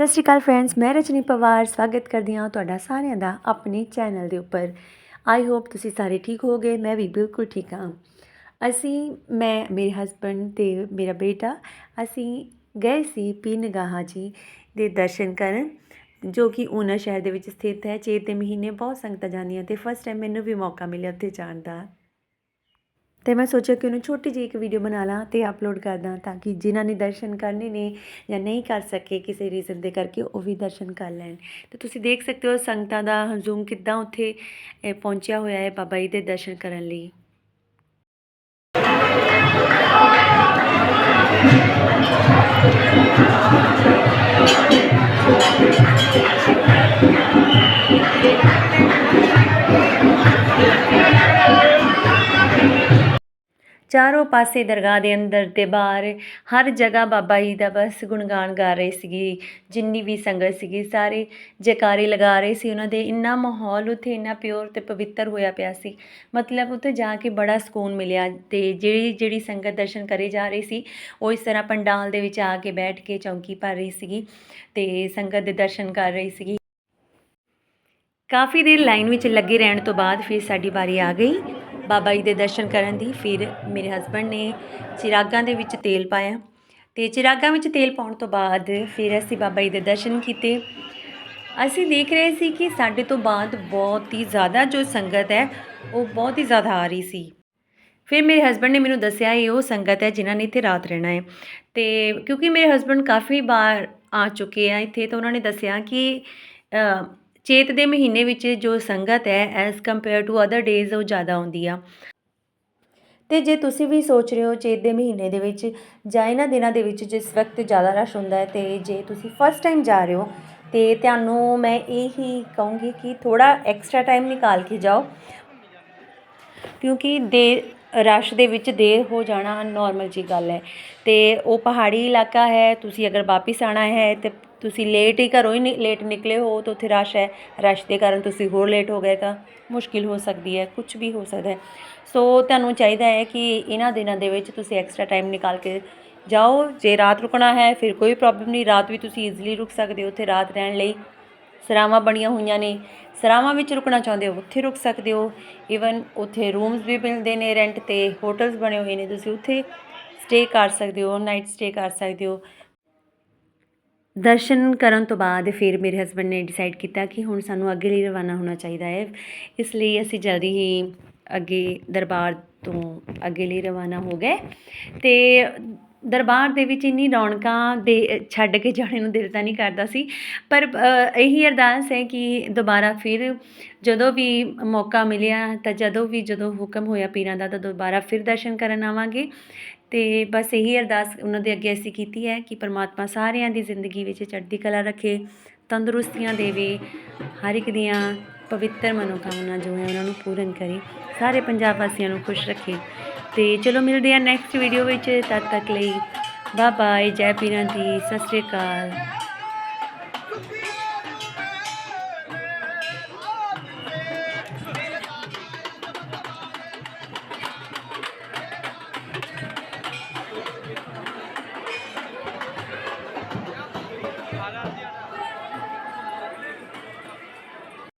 ਸਤਿ ਸ਼੍ਰੀ ਅਕਾਲ ਫਰੈਂਡਸ ਮੈਂ ਰਜਨੀ ਪਵਾਰ, ਸਵਾਗਤ ਕਰਦੀ ਹਾਂ ਤੁਹਾਡਾ ਸਾਰਿਆਂ ਦਾ ਆਪਣੇ ਚੈਨਲ ਦੇ ਉੱਪਰ। ਆਈ ਹੋਪ ਤੁਸੀਂ ਸਾਰੇ ਠੀਕ ਹੋਗੇ ਮੈਂ ਵੀ ਬਿਲਕੁਲ ਠੀਕ ਹਾਂ। ਅਸੀਂ, ਮੈਂ, ਮੇਰੇ ਹਸਬੰਡ ਤੇ ਮੇਰਾ ਬੇਟਾ, ਅਸੀਂ ਗਏ ਸੀ ਪੀ ਨਿਗਾਹਾ ਜੀ ਦੇ ਦਰਸ਼ਨ ਕਰਨ, ਜੋ ਕਿ ਊਨਾ ਸ਼ਹਿਰ ਦੇ ਵਿੱਚ ਸਥਿਤ ਹੈ ਚੇਤ ਦੇ ਮਹੀਨੇ ਬਹੁਤ ਸੰਗਤਾਂ ਜਾਂਦੀਆਂ ਤੇ ਫਸਟ ਟਾਈਮ ਮੈਨੂੰ ਵੀ ਮੌਕਾ ਮਿਲਿਆ ਉੱਥੇ ਜਾਣ ਦਾ। ਤੇ ਮੈਂ ਸੋਚਿਆ ਕਿ ਉਹਨੂੰ ਛੋਟੀ ਜਿਹੀ ਇੱਕ ਵੀਡੀਓ ਬਣਾ ਲਾਂ ਤੇ ਅਪਲੋਡ ਕਰ ਦਾਂ ਤਾਂ ਕਿ ਜਿਨ੍ਹਾਂ ਨੇ ਦਰਸ਼ਨ ਕਰਨੇ ਨੇ ਜਾਂ ਨਹੀਂ ਕਰ ਸਕੇ ਕਿਸੇ ਰੀਜ਼ਨ ਦੇ ਕਰਕੇ ਉਹ ਵੀ ਦਰਸ਼ਨ ਕਰ ਲੈਣ। ਤੇ ਤੁਸੀਂ ਦੇਖ ਸਕਦੇ ਹੋ ਸੰਗਤਾਂ ਦਾ ਹਜੂਮ ਕਿੱਦਾਂ ਉੱਥੇ ਪਹੁੰਚਿਆ ਹੋਇਆ ਹੈ ਬਾਬਾ ਜੀ ਦੇ ਦਰਸ਼ਨ ਕਰਨ ਲਈ। ਚਾਰੋਂ ਪਾਸੇ ਦਰਗਾਹ ਦੇ ਅੰਦਰ ਤੇ ਬਾਹਰ ਹਰ ਜਗ੍ਹਾ ਬਾਬਾ ਜੀ ਦਾ ਬਸ ਗੁਣਗਾਨ ਗਾ ਰਹੇ ਸੀਗੇ, ਜਿੰਨੀ ਵੀ ਸੰਗਤ ਸੀਗੀ, ਸਾਰੇ ਜੈਕਾਰੇ ਲਗਾ ਰਹੇ ਸੀ ਉਹਨਾਂ ਦੇ, ਇੰਨਾ ਮਾਹੌਲ ਉੱਥੇ, ਇੰਨਾ ਪਿਓਰ ਤੇ ਪਵਿੱਤਰ ਹੋਇਆ ਪਿਆ ਸੀ। ਮਤਲਬ ਉੱਥੇ ਜਾ ਕੇ ਬੜਾ ਸਕੂਨ ਮਿਲਿਆ ਤੇ ਜਿਹੜੀ ਜਿਹੜੀ ਸੰਗਤ ਦਰਸ਼ਨ ਕਰੇ ਜਾ ਰਹੀ ਸੀ, ਉਹ ਇਸ ਤਰ੍ਹਾਂ ਪੰਡਾਲ ਦੇ ਵਿੱਚ ਆ ਕੇ ਬੈਠ ਕੇ ਚੌਂਕੀ ਭਰ ਰਹੀ ਸੀਗੀ ਤੇ ਸੰਗਤ ਦੇ ਦਰਸ਼ਨ ਕਰ ਰਹੀ ਸੀਗੀ। ਕਾਫੀ ਦੇਰ ਲਾਈਨ ਵਿੱਚ ਲੱਗੇ ਰਹਿਣ ਤੋਂ ਬਾਅਦ ਫਿਰ ਸਾਡੀ ਵਾਰੀ ਆ ਗਈ। ਬਾਬਾ ਜੀ ਦੇ ਦਰਸ਼ਨ ਕਰਨ ਦੀ ਫਿਰ ਮੇਰੇ ਹਸਬੰਡ ਨੇ ਚਿਰਾਗਾਂ ਦੇ ਵਿੱਚ ਤੇਲ ਪਾਇਆ ਤੇ ਚਿਰਾਗਾਂ ਵਿੱਚ ਤੇਲ ਪਾਉਣ ਤੋਂ ਬਾਅਦ ਫਿਰ ਅਸੀਂ ਬਾਬਾ ਜੀ ਦੇ ਦਰਸ਼ਨ ਕੀਤੇ। ਅਸੀਂ ਦੇਖ ਰਹੇ ਸੀ ਕਿ ਸਾਡੇ ਤੋਂ ਬਾਅਦ ਬਹੁਤ ਹੀ ਜ਼ਿਆਦਾ ਜੋ ਸੰਗਤ ਹੈ, ਉਹ ਬਹੁਤ ਹੀ ਜ਼ਿਆਦਾ ਆ ਰਹੀ ਸੀ। ਫਿਰ ਮੇਰੇ ਹਸਬੰਡ ਨੇ ਮੈਨੂੰ ਦੱਸਿਆ, ਇਹ ਉਹ ਸੰਗਤ ਹੈ ਜਿਨ੍ਹਾਂ ਨੇ ਇੱਥੇ ਰਾਤ ਰਹਿਣਾ ਹੈ। ਤੇ ਕਿਉਂਕਿ ਮੇਰੇ ਹਸਬੰਡ ਕਾਫੀ ਵਾਰ ਆ ਚੁੱਕੇ ਆ ਇੱਥੇ, ਤਾਂ ਉਹਨਾਂ ਨੇ ਦੱਸਿਆ ਕਿ ਚੇਤ ਦੇ ਮਹੀਨੇ ਵਿੱਚ ਜੋ ਸੰਗਤ ਹੈ as compare to other days ਉਹ ਜ਼ਿਆਦਾ ਆਉਂਦੀ ਆ। ਤੇ ਜੇ ਤੁਸੀਂ ਵੀ ਸੋਚ ਰਹੇ ਹੋ ਚੇਤ ਦੇ ਮਹੀਨੇ ਦੇ ਵਿੱਚ ਜਾਂ ਇਹਨਾਂ ਦਿਨਾਂ ਦੇ ਵਿੱਚ ਜਿਸ ਵਕਤ ਜ਼ਿਆਦਾ ਰਸ਼ ਹੁੰਦਾ ਹੈ ਤੇ ਜੇ ਤੁਸੀਂ ਫਸਟ ਟਾਈਮ ਜਾ ਰਹੇ ਹੋ, ਤੇ ਤੁਹਾਨੂੰ ਮੈਂ ਇਹ ਹੀ ਕਹੂੰਗੀ ਕਿ ਥੋੜਾ ਐਕਸਟਰਾ ਟਾਈਮ ਨਿਕਾਲ ਕੇ ਜਾਓ। ਕਿਉਂਕਿ ਦੇ, ਰਸ਼ ਦੇ ਵਿੱਚ ਦੇਰ ਹੋ ਜਾਣਾ ਨਾਰਮਲ ਜੀ ਗੱਲ ਹੈ। ਤੇ ਉਹ ਪਹਾੜੀ ਇਲਾਕਾ ਹੈ, ਤੁਸੀਂ ਅਗਰ ਵਾਪਿਸ ਆਣਾ ਹੈ ਤੇ ਤੁਸੀਂ ਲੇਟ ਹੀ ਘਰੋਂ ਹੀ ਲੇਟ ਨਿਕਲੇ ਹੋ, ਤਾਂ ਉੱਥੇ ਰਸ਼ ਹੈ। ਰਸ਼ ਦੇ ਕਾਰਨ ਤੁਸੀਂ ਹੋਰ ਲੇਟ ਹੋ ਗਏ ਤਾਂ ਮੁਸ਼ਕਿਲ ਹੋ ਸਕਦੀ ਹੈ ਕੁਝ ਵੀ ਹੋ ਸਕਦਾ ਹੈ। ਸੋ ਤੁਹਾਨੂੰ ਚਾਹੀਦਾ ਹੈ ਕਿ ਇਹਨਾਂ ਦਿਨਾਂ ਦੇ ਵਿੱਚ ਤੁਸੀਂ ਐਕਸਟਰਾ ਟਾਈਮ ਨਿਕਾਲ ਕੇ ਜਾਓ। ਜੇ ਰਾਤ ਰੁਕਣਾ ਹੈ, ਫਿਰ ਕੋਈ ਪ੍ਰੋਬਲਮ ਨਹੀਂ। ਰਾਤ ਵੀ ਤੁਸੀਂ ਈਜ਼ੀਲੀ ਰੁਕ ਸਕਦੇ ਹੋ, ਉੱਥੇ ਰਾਤ ਰਹਿਣ ਲਈ। ਸਰਾਵਾਂ ਬਣੀਆਂ ਹੋਈਆਂ ਨੇ। ਸਰਾਵਾਂ ਵਿੱਚ ਰੁਕਣਾ ਚਾਹੁੰਦੇ ਹੋ, ਉੱਥੇ ਰੁਕ ਸਕਦੇ ਹੋ। ਈਵਨ ਉੱਥੇ ਰੂਮਸ ਵੀ ਮਿਲਦੇ ਨੇ ਰੈਂਟ ਤੇ ਹੋਟਲਸ ਬਣੇ ਹੋਏ ਨੇ, ਤੁਸੀਂ ਉੱਥੇ ਸਟੇ ਕਰ ਸਕਦੇ ਹੋ ਨਾਈਟ ਸਟੇ ਕਰ ਸਕਦੇ ਹੋ। ਦਰਸ਼ਨ ਕਰਨ ਤੋਂ ਬਾਅਦ ਫਿਰ ਮੇਰੇ ਹਸਬੰਡ ਨੇ ਡਿਸਾਈਡ ਕੀਤਾ ਕਿ ਹੁਣ ਸਾਨੂੰ ਅੱਗੇ ਲਈ ਰਵਾਨਾ ਹੋਣਾ ਚਾਹੀਦਾ ਹੈ। ਇਸ ਲਈ ਅਸੀਂ ਜਲਦੀ ਹੀ ਅੱਗੇ ਦਰਬਾਰ ਤੋਂ ਅੱਗੇ ਲਈ ਰਵਾਨਾ ਹੋ ਗਏ। ਤੇ ਦਰਬਾਰ ਦੇ ਵਿੱਚ ਇੰਨੀ ਰੌਣਕਾਂ ਦੇ ਛੱਡ ਕੇ ਜਾਣੇ ਨੂੰ ਦਿਲ ਤਾਂ ਨਹੀਂ ਕਰਦਾ ਸੀ। ਪਰ ਇਹੀ ਅਰਦਾਸ ਹੈ ਕਿ ਦੁਬਾਰਾ ਫਿਰ ਜਦੋਂ ਵੀ ਮੌਕਾ ਮਿਲਿਆ ਤਾਂ ਜਦੋਂ ਵੀ ਜਦੋਂ ਹੁਕਮ ਹੋਇਆ ਪੀਰਾਂ ਦਾ ਤਾਂ ਦੁਬਾਰਾ ਫਿਰ ਦਰਸ਼ਨ ਕਰਨ ਆਵਾਂਗੇ। ਤੇ ਬਸ ਇਹੀ ਅਰਦਾਸ ਉਹਨਾਂ ਦੇ ਅੱਗੇ ਅਸੀਂ ਕੀਤੀ ਹੈ ਕਿ ਪਰਮਾਤਮਾ ਸਾਰਿਆਂ ਦੀ ਜ਼ਿੰਦਗੀ ਵਿੱਚ ਚੜ੍ਹਦੀ ਕਲਾ ਰੱਖੇ, ਤੰਦਰੁਸਤੀਆਂ ਦੇਵੇ, ਹਰ ਇੱਕ ਦੀਆਂ ਪਵਿੱਤਰ ਮਨੋਕਾਮਨਾ ਜੋ ਹੈ ਉਹਨਾਂ ਨੂੰ ਪੂਰਨ ਕਰੇ, ਸਾਰੇ ਪੰਜਾਬ ਵਾਸੀਆਂ ਨੂੰ ਖੁਸ਼ ਰੱਖੇ। ਤੇ ਚਲੋ ਮਿਲਦੇ ਆ ਨੈਕਸਟ ਵੀਡੀਓ ਵਿੱਚ, ਤਦ ਤੱਕ ਲਈ ਬਾਏ ਬਾਏ ਜੈ ਪੀਰਾਂ ਦੀ, ਸਤਿ ਸ੍ਰੀ ਅਕਾਲ।